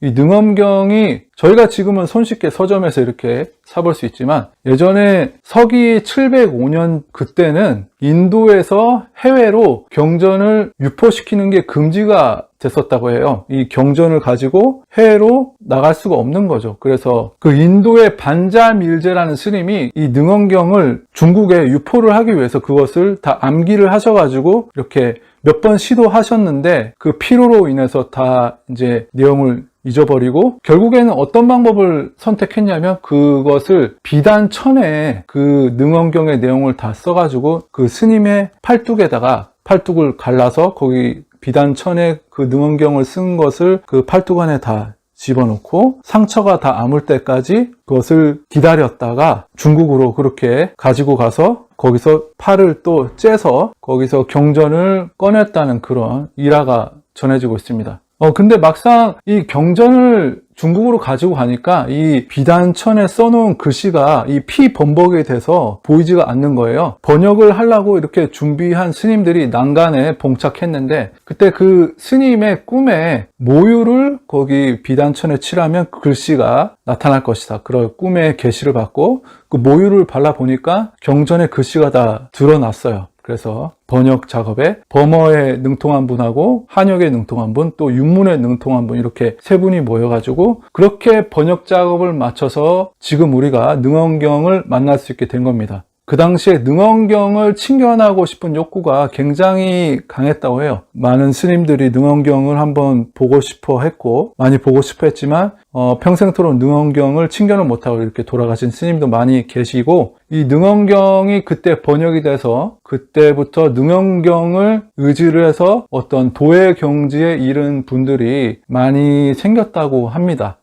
이 능엄경이 저희가 지금은 손쉽게 서점에서 이렇게 사볼 수 있지만 예전에 서기 705년 그때는 인도에서 해외로 경전을 유포시키는 게 금지가 됐었다고 해요. 이 경전을 가지고 해외로 나갈 수가 없는 거죠. 그래서 그 인도의 반자밀제라는 스님이 이 능엄경을 중국에 유포를 하기 위해서 그것을 다 암기를 하셔가지고 이렇게 몇 번 시도하셨는데 그 피로로 인해서 다 이제 내용을 잊어버리고 결국에는 어떤 방법을 선택했냐면 그것을 비단 천에 그 능엄경의 내용을 다 써가지고 그 스님의 팔뚝에다가 팔뚝을 갈라서 거기 비단 천에 그 능엄경을 쓴 것을 그 팔뚝 안에 다 집어넣고 상처가 다 아물 때까지 그것을 기다렸다가 중국으로 그렇게 가지고 가서 거기서 팔을 또 째서 거기서 경전을 꺼냈다는 그런 일화가 전해지고 있습니다. 어, 근데 막상 이 경전을 중국으로 가지고 가니까 이 비단천에 써놓은 글씨가 이 피범벅이 돼서 보이지가 않는 거예요. 번역을 하려고 이렇게 준비한 스님들이 난간에 봉착했는데 그때 그 스님의 꿈에 모유를 거기 비단천에 칠하면 글씨가 나타날 것이다. 그런 꿈의 계시를 받고 그 모유를 발라 보니까 경전에 글씨가 다 드러났어요. 그래서 번역 작업에 범어에 능통한 분하고 한역에 능통한 분, 또 윤문에 능통한 분 이렇게 세 분이 모여가지고 그렇게 번역 작업을 마쳐서 지금 우리가 능엄경을 만날 수 있게 된 겁니다. 그 당시에 능엄경을 친견하고 싶은 욕구가 굉장히 강했다고 해요. 많은 스님들이 능엄경을 한번 보고 싶어 했고 많이 보고 싶어 했지만 어, 평생토록 능엄경을 친견을 못하고 이렇게 돌아가신 스님도 많이 계시고 이 능엄경이 그때 번역이 돼서 그때부터 능엄경을 의지를 해서 어떤 도의 경지에 이른 분들이 많이 생겼다고 합니다.